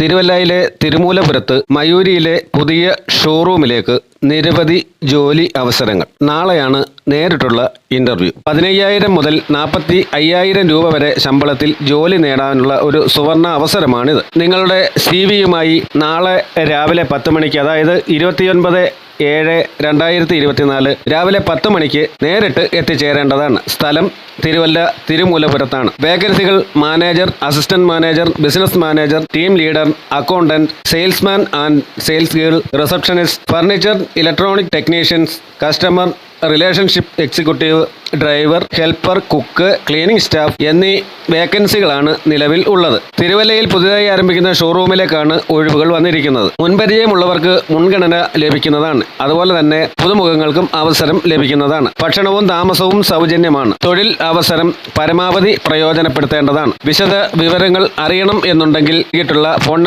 തിരുവല്ലയിലെ തിരുമൂലപുരത്ത് മയൂരിയിലെ പുതിയ ഷോറൂമിലേക്ക് നിരവധി ജോലി അവസരങ്ങൾ. നാളെയാണ് നേരിട്ടുള്ള ഇന്റർവ്യൂ. പതിനയ്യായിരം മുതൽ നാൽപ്പത്തി അയ്യായിരം രൂപ വരെ ശമ്പളത്തിൽ ജോലി നേടാനുള്ള ഒരു സുവർണ അവസരമാണിത്. നിങ്ങളുടെ സി വിയുമായി നാളെ രാവിലെ പത്ത് മണിക്ക് അതായത് ഇരുപത്തിയൊൻപത് ഏഴ് രണ്ടായിരത്തി ഇരുപത്തിനാല് രാവിലെ പത്ത് മണിക്ക് നേരിട്ട് എത്തിച്ചേരേണ്ടതാണ്. സ്ഥലം തിരുവല്ല തിരുമൂലപുരത്താണ്. വേക്കൻസികൾ manager assistant manager business manager team leader accountant salesman and sales girl receptionist furniture electronic technicians customer relationship executive driver helper cook cleaning staff എന്നീ വേക്കൻസികളാണ് നിലവിൽ ഉള്ളത്. തിരുവല്ലയിൽ പുതുതായി ആരംഭിക്കുന്ന ഷോറൂമിലേക്കാണ് ഒഴിവുകൾ വന്നിരിക്കുന്നത്. മുൻപരിചയമുള്ളവർക്ക് മുൻഗണന ലഭിക്കുന്നതാണ്. അതുപോലെ തന്നെ പുതുമുഖങ്ങൾക്കും അവസരം ലഭിക്കുന്നതാണ്. ഭക്ഷണവും താമസവും സൗജന്യമാണ്. തൊഴിൽ അവസരം പരമാവധി പ്രയോജനപ്പെടുത്തേണ്ടതാണ്. വിശദ വിവരങ്ങൾ അറിയണം എന്നുണ്ടെങ്കിൽ ഫോൺ